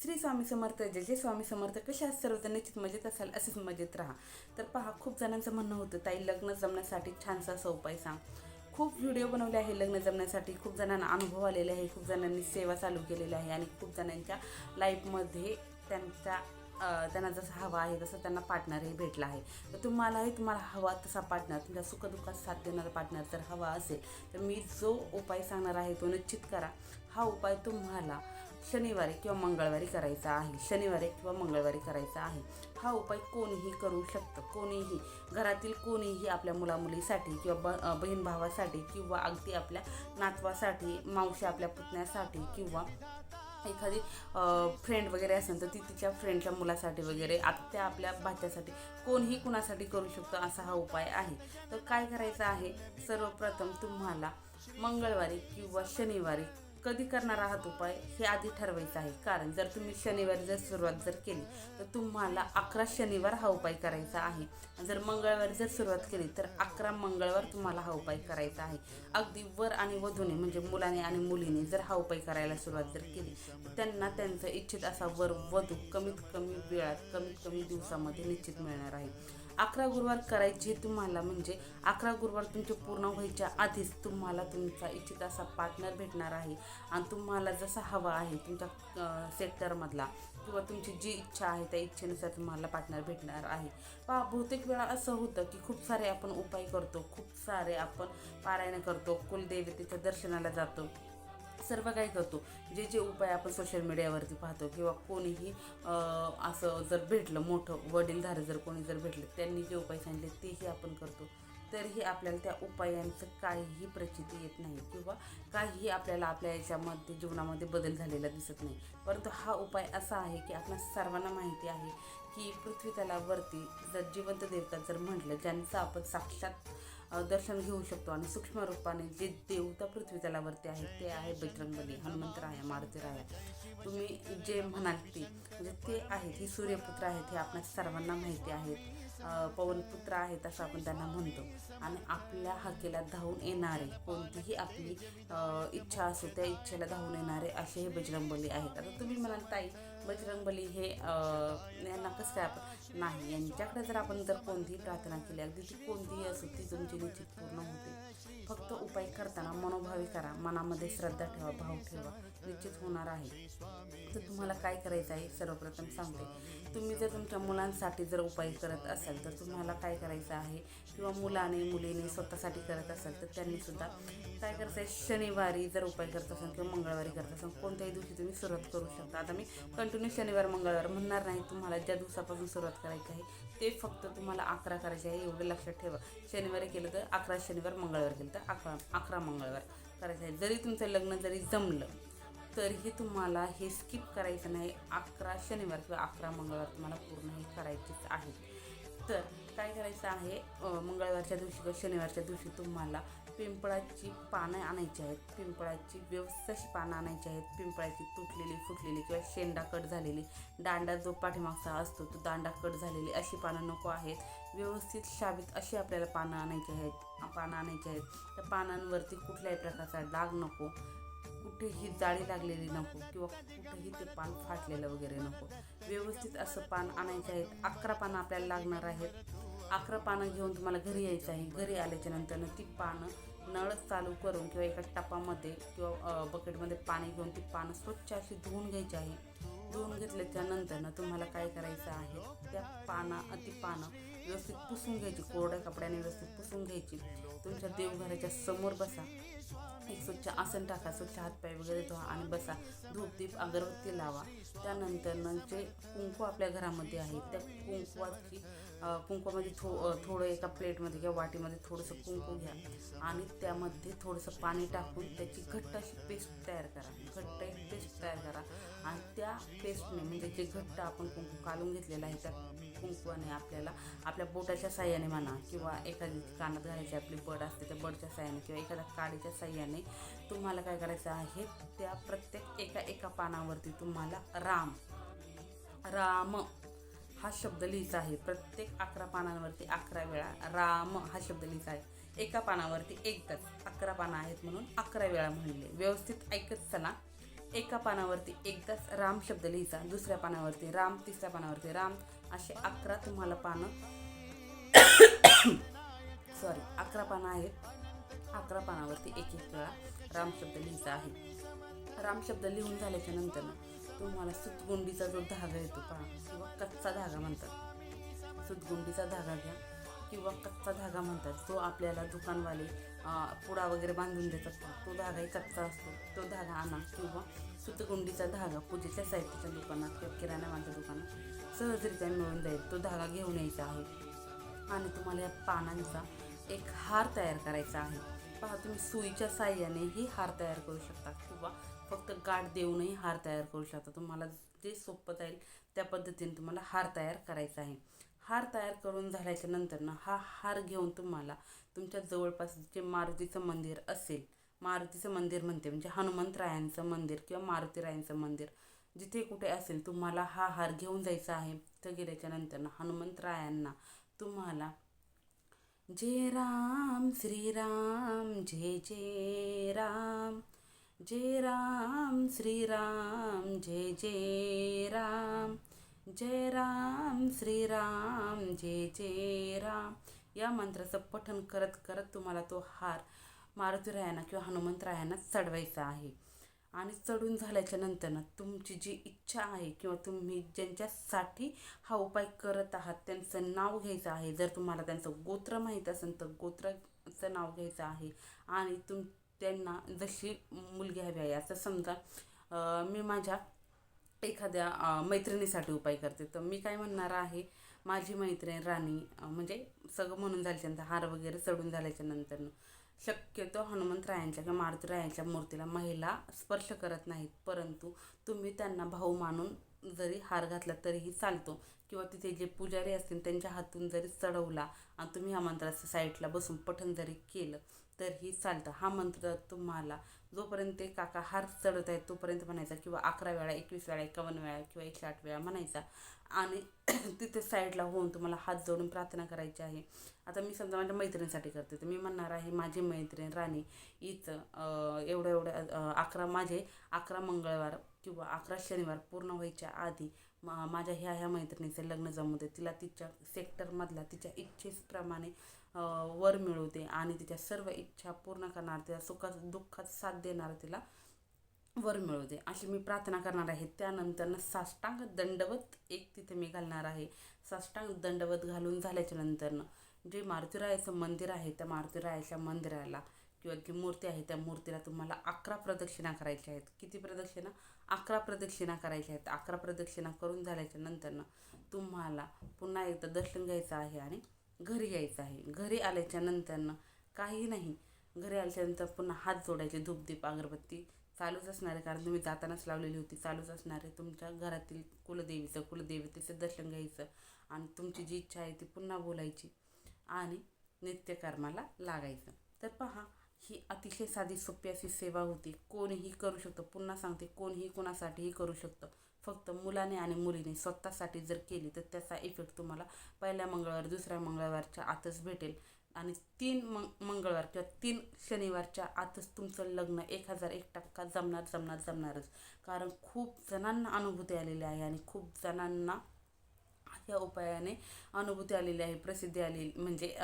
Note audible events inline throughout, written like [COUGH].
श्री स्वामी समर्थ जय जय स्वामी समर्थ. कशा आहात सर्वजण निश्चित मजेत असाल असेच मजेत राहा. तर पहा खूप जणांचं म्हणणं होतं ताई लग्न जमण्यासाठी छानसा असा उपाय सांग. खूप व्हिडिओ बनवले आहे लग्न जमण्यासाठी. खूप जणांना अनुभव आलेले आहे खूप जणांनी सेवा चालू केलेली आहे आणि खूप जणांच्या लाईफमध्ये त्यांच्या त्यांना जसं हवा आहे तसं त्यांना पार्टनरही भेटला आहे. तर तुम्हालाही तुम्हाला हवा तसा पार्टनर तुमच्या सुखदुःखात साथ देणारा पार्टनर जर हवा असेल तर मी जो उपाय सांगणार आहे तो निश्चित करा. हा उपाय तुम्हाला शनिवारी किंवा मंगळवारी करायचा आहे. शनिवारी किंवा मंगळवारी करायचा आहे. हा उपाय कोणीही करू शकतं. कोणीही घरातील कोणीही आपल्या मुलामुलीसाठी किंवा ब बहीण भावासाठी किंवा अगदी आपल्या नातवासाठी मावशी आपल्या पुतण्यासाठी किंवा एखादी फ्रेंड वगैरे असेल तर ती तिच्या फ्रेंडच्या मुलासाठी वगैरे आत्या आपल्या भाच्यासाठी कोणीही कुणासाठी करू शकतो असा हा उपाय आहे. तर काय करायचं आहे? सर्वप्रथम तुम्हाला मंगळवारी किंवा शनिवारी कधी करणार आहात उपाय हे आधी ठरवायचं आहे. कारण जर तुम्ही शनिवारी जर सुरुवात जर केली तर तुम्हाला अकरा शनिवार हा उपाय करायचा आहे. जर मंगळवारी जर सुरुवात केली तर अकरा मंगळवार तुम्हाला हा उपाय करायचा आहे. अगदी वर आणि वधूने म्हणजे मुलाने आणि मुलीने जर हा उपाय करायला सुरुवात जर केली तर त्यांना त्यांचं इच्छित असा वर वधू कमीत कमी वेळात कमीत कमी दिवसामध्ये निश्चित मिळणार आहे. अकरा गुरुवार करायचे तुम्हाला म्हणजे अकरा गुरुवार तुमचे पूर्ण व्हायच्या आधीच तुम्हाला तुमचा इच्छित असा पार्टनर भेटणार आहे. आणि तुम्हाला जसा हवा आहे तुमच्या सेक्टरमधला किंवा तुमची जी इच्छा आहे त्या इच्छेनुसार तुम्हाला पार्टनर भेटणार आहे. पहा बहुतेक वेळा असं होतं की खूप सारे आपण उपाय करतो खूप सारे आपण पारायण करतो कुलदेवतेच्या दर्शनाला जातो. सर्व काही करतो. जे जे उपाय आपण सोशल मीडियावरती पाहतो किंवा कोणीही असं जर भेटलं मोठं वडीलधारे जर कोणी जर भेटलं त्यांनी जे उपाय सांगितले तेही आपण करतो. तरीही आपल्याला त्या उपायांचं काहीही प्रचिती येत नाही किंवा काहीही आपल्याला आपल्या याच्यामध्ये जीवनामध्ये बदल झालेला दिसत नाही. परंतु हा उपाय असा आहे की आपल्या सर्वांना माहिती आहे की पृथ्वी तलावरती जर जिवंत देवता जर म्हटलं ज्यांचं आपण साक्षात दर्शन घेऊ शकतो आणि सूक्ष्म रूपाने जे देवता पृथ्वी तलावरती आहे ते आहे बजरंगबली हनुमंतराया मारुतीराया तुम्ही जे म्हणाल ते म्हणजे ते आहेत ही सूर्यपुत्र आहेत हे आपल्या सर्वांना माहिती आहेत. पवनपुत्र आहेत असं आपण त्यांना म्हणतो. आणि आपल्या हाकेला धावून येणारे कोणतीही आपली इच्छा असो त्या इच्छेला धावून येणारे असे हे बजरंगबली आहेत. आता तुम्ही म्हणाल ताई बजरंगबली हे यांना कसं काय आपण नाही यांच्याकडे जर आपण जर कोणतीही प्रार्थना केली अगदी ती कोणतीही असो ती तुमची निश्चित पूर्ण होते. फक्त उपाय करताना मनोभावी करा मनामध्ये श्रद्धा ठेवा भाव ठेवा. निश्चित होणार आहे. तर तुम्हाला काय करायचं आहे? सर्वप्रथम सांगते. तुम्ही जर तुमच्या मुलांसाठी जर उपाय करत असाल तर तुम्हाला काय करायचं आहे? किंवा मुलाने मुलीने स्वतःसाठी करत असाल तर त्यांनी सुद्धा काय करायचं आहे? शनिवारी जर उपाय करत असाल किंवा मंगळवारी करत असाल कोणत्याही दिवशी तुम्ही सुरुवात करू शकता. आता मी कंटिन्यू शनिवार मंगळवार म्हणणार नाही. तुम्हाला ज्या दिवसापासून सुरुवात करायची आहे ते फक्त तुम्हाला अकरा करायचे आहे. एवढं लक्षात ठेवा. शनिवारी केलं तर अकरा शनिवार मंगळवार केलं तर अकरा अकरा मंगळवार करायचं आहे. जरी तुमचं लग्न जरी जमलं तरीही तुम्हाला हे स्किप करायचं नाही. अकरा शनिवार किंवा अकरा मंगळवार तुम्हाला पूर्ण हे करायचेच आहे. तर काय करायचं आहे मंगळवारच्या दिवशी किंवा शनिवारच्या दिवशी तुम्हाला पिंपळाची पानं आणायची आहेत. पिंपळाची व्यवस्थित पानं आणायची आहेत. पिंपळाची तुटलेली फुटलेली किंवा शेंडा कट झालेली. दांडा जो पाठीमागचा असतो तो दांडा कट झालेली अशी पानं नको आहेत. व्यवस्थित शाबीत अशी आपल्याला पानं आणायची आहेत. पानं आणायची आहेत. त्या पानांवरती कुठल्याही प्रकारचा डाग नको. कुठेही जाळी लागलेली नको किंवा कुठेही ते पान फाटलेलं वगैरे नको. व्यवस्थित असं पान आणायचं आहे अकरा पानं आपल्याला लागणार आहेत. अकरा पानं घेऊन तुम्हाला घरी यायचं आहे. घरी आल्याच्या नंतरनं ती पानं नळ चालू करून किंवा एका टपामध्ये किंवा बकेटमध्ये पाणी घेऊन ती पानं स्वच्छ अशी धुवून घ्यायची आहे. धुवून घेतल्याच्या नंतरनं तुम्हाला काय करायचं आहे? त्या पाना ती पानं व्यवस्थित पुसून घ्यायची. कोरड्या कपड्याने व्यवस्थित पुसून घ्यायची. तुमच्या देवघराच्या समोर बसा. स्वच्छ आसन टाका स्वच्छ हातपाय वगैरे धुवा आणि बसा. धूप दीप अगरबत्ती लावा. त्यानंतर जे कुंकू आपल्या घरामध्ये आहे त्या कुंकवाची कुंकूमध्ये कुंकवामध्ये थो थोडं एका प्लेटमध्ये किंवा वाटीमध्ये थोडंसं कुंकू घ्या. आणि त्यामध्ये थोडंसं पाणी टाकून त्याची घट्ट अशी पेस्ट तयार करा. घट्ट एक पेस्ट तयार करा. आणि त्या पेस्टने म्हणजे जे घट्ट आपण कुंकू काढून घेतलेलं आहे त्या कुंकवाने आपल्याला आपल्या बोटाच्या साह्याने म्हणा किंवा एखादी कानात घालायची आपली बड असते त्या बडच्या साह्याने किंवा एखाद्या काडीच्या साह्याने तुम्हाला काय करायचं आहे त्या प्रत्येक एका एका पानावरती तुम्हाला राम राम हा शब्द लिहिचा आहे. प्रत्येक अकरा पानांवरती अकरा वेळा राम हा शब्द लिहिचा आहे. एका पानावरती एकदाच अकरा पानं आहेत म्हणून अकरा वेळा म्हणले. व्यवस्थित ऐकत चला. एका पानावरती एकदाच राम शब्द लिहायचा दुसऱ्या पानावरती राम तिसऱ्या पानावरती राम असे अकरा तुम्हाला पानं. सॉरी अकरा पानं आहेत. अकरा पानावरती एक एक वेळा राम शब्द लिहायचा आहे. राम शब्द लिहून झाल्याच्यानंतर तुम्हाला सुतगुंडीचा जो धागा येतो पहा किंवा कच्चा धागा म्हणतात. सुतगुंडीचा धागा घ्या. किंवा कच्चा धागा म्हणतात जो आपल्याला दुकानवाले पुडा वगैरे बांधून देतात असतात. तो धागाही कच्चा असतो. तो धागा आणा किंवा सुतगुंडीचा धागा पूजेच्या साहित्याच्या दुकानात किंवा किराणा माझ्या दुकानात सहजरित्या मिळून जाईल. तो धागा घेऊन यायचा आहे. आणि तुम्हाला या पानांचा एक हार तयार करायचा आहे. पहा तुम्ही सुईच्या साह्यानेही हार तयार करू शकता किंवा फक्त गाठ देऊनही हार तयार करू शकता. तुम्हाला जे सोपं जाईल त्या पद्धतीने तुम्हाला हार तयार करायचा आहे. हार तयार करून झाल्याच्यानंतर ना हा हार घेऊन तुम्हाला तुमच्या जवळपास जे मारुतीचं मंदिर असेल मारुतीचं मंदिर म्हणते म्हणजे हनुमंतरायांचं मंदिर किंवा मारुतीरायांचं मंदिर जिथे कुठे असेल तुम्हाला हा हार घेऊन जायचा आहे. तिथं गेल्याच्यानंतर ना हनुमंतरायांना तुम्हाला जय राम श्रीराम जय जय राम जय राम श्रीराम जय जय राम जय राम श्रीराम जय जय राम या मंत्राचं पठन करत करत तुम्हाला तो हार मारुतीरायांना किंवा हनुमंतरायांना चढवायचा आहे. आणि चढून झाल्याच्यानंतर ना तुमची जी इच्छा आहे किंवा तुम्ही ज्यांच्यासाठी हा उपाय करत आहात त्यांचं नाव घ्यायचं आहे. जर तुम्हाला त्यांचं गोत्र माहीत असेल तर गोत्राचं नाव घ्यायचं आहे. आणि तुम त्यांना जशी मुलगी हवी आहे असं समजा मी माझ्या एखाद्या मैत्रिणीसाठी उपाय करते. तर मी काय म्हणणार आहे माझी मैत्रीण राणी म्हणजे सगळं म्हणून झाल्याच्यानंतर हार वगैरे चढून झाल्याच्यानंतर शक्यतो हनुमंतरायांच्या किंवा मारुतीरायांच्या मूर्तीला महिला स्पर्श करत नाहीत. परंतु तुम्ही त्यांना भाऊ मानून जरी हार घातला तरीही चालतो. किंवा तिथे जे पुजारी असतील त्यांच्या हातून जरी चढवला आणि तुम्ही ह्या मंत्राच्या साईडला बसून पठण जरी केलं तरीही चालतं. हा मंत्र तुम्हाला जोपर्यंत ते काका हार चढत आहेत तोपर्यंत म्हणायचा किंवा अकरा वेळा एकवीस वेळा एकावन्न वेळा किंवा एकशे आठ वेळा म्हणायचा. आणि [CLEARS THROAT] तिथे साईडला होऊन तुम्हाला हात जोडून प्रार्थना करायची आहे. आता मी समजा माझ्या मैत्रिणीसाठी करते तर मी म्हणणार आहे माझी मैत्रीण राणी इथं एवढं एवढं अकरा माझे अकरा मंगळवार किंवा अकरा शनिवार पूर्ण व्हायच्या आधी मा माझ्या ह्या ह्या मैत्रिणीचं लग्न जमू दे. तिला तिच्या सेक्टरमधला तिच्या इच्छेप्रमाणे वर मिळू दे आणि तिच्या सर्व इच्छा पूर्ण करणार तिला सुखात दुःखात साथ देणार तिला वर मिळू दे. अशी मी प्रार्थना करणार आहे. त्यानंतर साष्टांग दंडवत एक तिथे मी घालणार आहे. साष्टांग दंडवत घालून झाल्याच्या नंतरनं जे मारुतीरायाचं मंदिर आहे त्या मारुतीरायाच्या मंदिराला किंवा जी मूर्ती आहे त्या मूर्तीला तुम्हाला अकरा प्रदक्षिणा करायच्या आहेत. किती प्रदक्षिणा? अकरा प्रदक्षिणा करायच्या आहेत. अकरा प्रदक्षिणा करून झाल्याच्या नंतरनं तुम्हाला पुन्हा एकदा दर्शन घ्यायचं आहे आणि घरी यायचं आहे. घरी आल्याच्या नंतरनं काही नाही. घरी आल्याच्यानंतर पुन्हा हात जोडायचे धूपदीप अगरबत्ती चालूच असणार आहे. कारण तुम्ही जातानाच लावलेली होती चालूच असणार आहे. तुमच्या घरातील कुलदेवीचं कुलदेवतेचं दर्शन घ्यायचं आणि तुमची जी इच्छा आहे ती पुन्हा बोलायची आणि नित्यकर्माला लागायचं. तर पहा ही अतिशय साधी सोपी अशी सेवा होती. कोणीही करू शकतो. पुन्हा सांगते कोणीही कोणासाठीही करू शकतं. फक्त मुलाने आणि मुलीने स्वतःसाठी जर केली तर त्याचा इफेक्ट तुम्हाला पहिल्या मंगळवार दुसऱ्या मंगळवारच्या आतच भेटेल. आणि तीन मंग मंगळवार किंवा तीन शनिवारच्या आतच तुमचं लग्न एक हजार एक टक्का जमणार जमणार जमणारच. कारण खूप जणांना अनुभूती आलेली आहे आणि खूप जणांना या उपायाने अनुभूती आलेली आहे प्रसिद्धी आलेली म्हणजे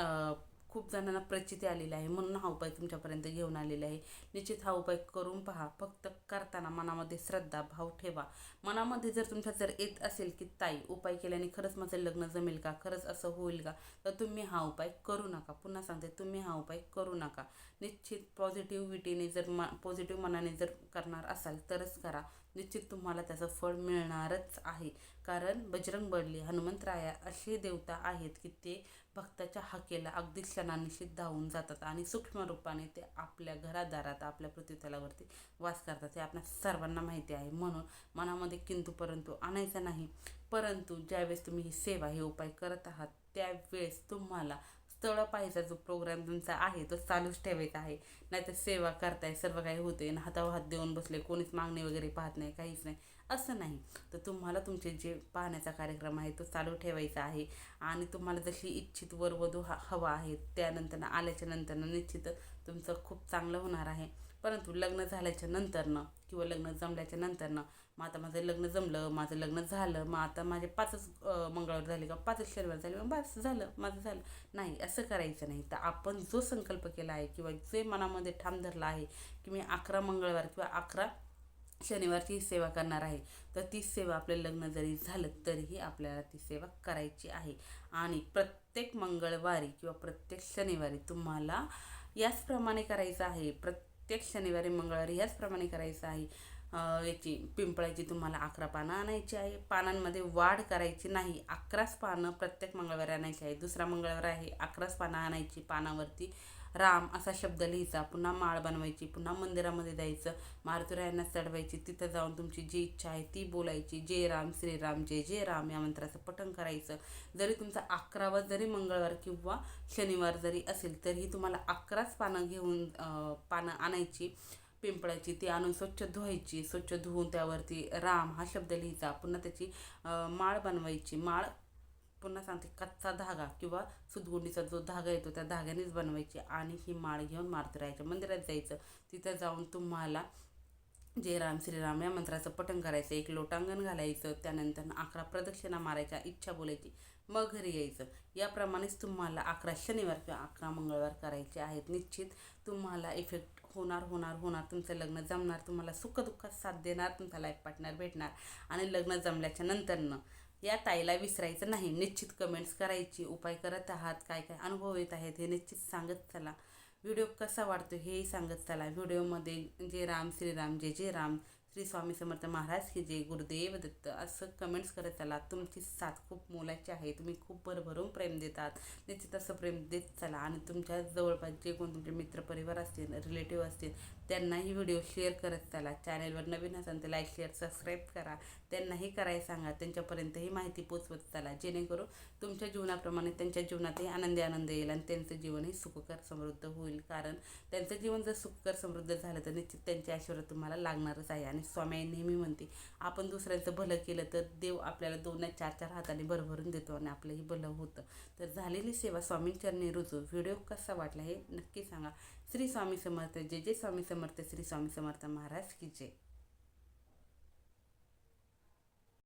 खूप जणांना प्रचिती आलेली आहे. म्हणून हा उपाय तुमच्यापर्यंत घेऊन आलेला आहे. निश्चित हा उपाय करून पहा. फक्त करताना मनामध्ये श्रद्धा भाव ठेवा. मनामध्ये जर तुमच्या जर येत असेल की ताई उपाय केल्याने खरंच माझं लग्न जमेल का? खरंच असं होईल का? तर तुम्ही हा उपाय करू नका. पुन्हा सांगते तुम्ही हा उपाय करू नका. निश्चित पॉझिटिव्हिटीने जर म पॉझिटिव्ह मनाने जर करणार असाल तरच करा. निश्चित तुम्हाला त्याचं फळ मिळणारच आहे. कारण बजरंग बडली हनुमंतराया असे देवता आहेत की ते भक्ताच्या हाकेला अगदी क्षणानिशी धावून जातात आणि सूक्ष्म रूपाने ते आपल्या घरादारात आपल्या पृथ्वीतलावरती वास करतात. हे आपल्या सर्वांना माहिती आहे. म्हणून मनामध्ये किंतू परंतु आणायचं नाही. परंतु ज्यावेळेस तुम्ही ही सेवा हे उपाय करत आहात त्यावेळेस तुम्हाला स्थळ पाहायचा जो प्रोग्राम तुमचा आहे तो चालूच ठेवायचा आहे. नाहीतर सेवा करताय सर्व काही होते आणि हातावर हात देऊन बसले कोणीच मागणी वगैरे पाहत नाही काहीच नाही. असं नाही. तर तुम्हाला तुमचे जे पाहण्याचा कार्यक्रम आहे तो चालू ठेवायचा आहे. आणि तुम्हाला जशी इच्छित वरवधू हा हवा आहे त्यानंतर आल्याच्या नंतरनं निश्चित तुमचं खूप चांगलं होणार आहे. परंतु लग्न झाल्याच्या नंतरनं किंवा लग्न जमल्याच्या नंतरनं मग आता माझं लग्न जमलं माझं लग्न झालं मग आता माझे पाचच मंगळवार झाले का पाचच शनिवार झाले मग बस झालं माझं झालं. नाही असं करायचं नाही. तर आपण जो संकल्प केला आहे किंवा जे मनामध्ये ठाम धरला आहे की मी अकरा मंगळवार किंवा अकरा शनिवारची सेवा करणार आहे. तर ती सेवा आपलं लग्न जरी झालं तरीही आपल्याला ती सेवा करायची आहे. आणि प्रत्येक मंगळवारी किंवा प्रत्येक शनिवारी तुम्हाला याचप्रमाणे करायचं आहे. प्रत्येक शनिवारी मंगळवारी याचप्रमाणे करायचं आहे. याची पिंपळाची तुम्हाला अकरा पानं आणायची आहे. पानांमध्ये वाढ करायची नाही. अकराच पानं प्रत्येक मंगळवारी आणायची आहे. दुसरा मंगळवार आहे. अकराच पानं आणायची पानावरती. राम असा शब्द लिहायचा पुन्हा माळ बनवायची पुन्हा मंदिरामध्ये द्यायचं मारुतीरायांना चढवायची तिथं जाऊन तुमची जी इच्छा आहे ती बोलायची. जय राम श्रीराम जय जय राम या मंत्राचं पठण करायचं. जरी तुमचा अकरावा जरी मंगळवार किंवा शनिवार जरी असेल तरीही तुम्हाला अकराच पानं घेऊन पानं आणायची पिंपळाची ती आणून स्वच्छ धुवायची. स्वच्छ धुवून त्यावरती राम हा शब्द लिहायचा पुन्हा त्याची माळ बनवायची. माळ पुन्हा सांगते कच्चा धागा किंवा सुतगुंडीचा जो धागा येतो त्या धाग्यानेच बनवायची आणि ही माळ घेऊन मारुतीरायाच्या मंदिरात जायचं. तिथं जाऊन तुम्हाला जे राम श्रीराम या मंत्राचं पठण करायचं एक लोटांगण घालायचं त्यानंतर अकरा प्रदक्षिणा मारायच्या इच्छा बोलायची मग घरी यायचं. याप्रमाणेच तुम्हाला अकरा शनिवार किंवा अकरा मंगळवार करायचे आहेत. निश्चित तुम्हाला इफेक्ट होणार होणार होणार. तुमचं लग्न जमणार तुम्हाला सुखदुःखात साथ देणार तुमचा लाईफ पार्टनर भेटणार. आणि लग्न जमल्याच्या नंतरनं या ताईला विसरायचं नाही. निश्चित कमेंट्स करायची उपाय करत आहात काय काय अनुभव येत आहेत हे निश्चित सांगत चला. व्हिडिओ कसा वाटतो हेही सांगत चला. व्हिडिओमध्ये जे राम श्रीराम जय जय राम श्री स्वामी समर्थ महाराज की जे गुरुदेव दत्त असं कमेंट्स करत चला. तुमची साथ खूप मोलाची आहे. तुम्ही खूप भरभरून प्रेम देतात. निश्चित असं प्रेम देत चला. आणि तुमच्या जवळपास जे कोण तुमचे मित्रपरिवार असतील रिलेटिव्ह असतील त्यांनाही व्हिडिओ शेअर करत चला. चॅनलवर नवीन असाल तर लाईक शेअर सबस्क्राईब करा. त्यांनाही करायला सांगा. त्यांच्यापर्यंत ही माहिती पोचवत चाला. जेणेकरून तुमच्या जीवनाप्रमाणे त्यांच्या जीवनातही आनंदी आनंद येईल आणि त्यांचं जीवनही सुखकर समृद्ध होईल. कारण त्यांचं जीवन जर सुखकर समृद्ध झालं तर निश्चित त्यांचे आशीर्वाद तुम्हाला लागणारच आहे. आणि स्वामी नेहमी म्हणते आपण दुसऱ्यांचं भलं केलं तर देव आपल्याला दोन या चार चार हाताने भरभरून देतो आणि आपलंही भलं होतं. तर झालेली सेवा स्वामींचरणी रुजू. व्हिडिओ कसा वाटला हे नक्की सांगा. श्री स्वामी समर्थ जे जे स्वामी समर्थ. श्री स्वामी समर्थ महाराज की जय.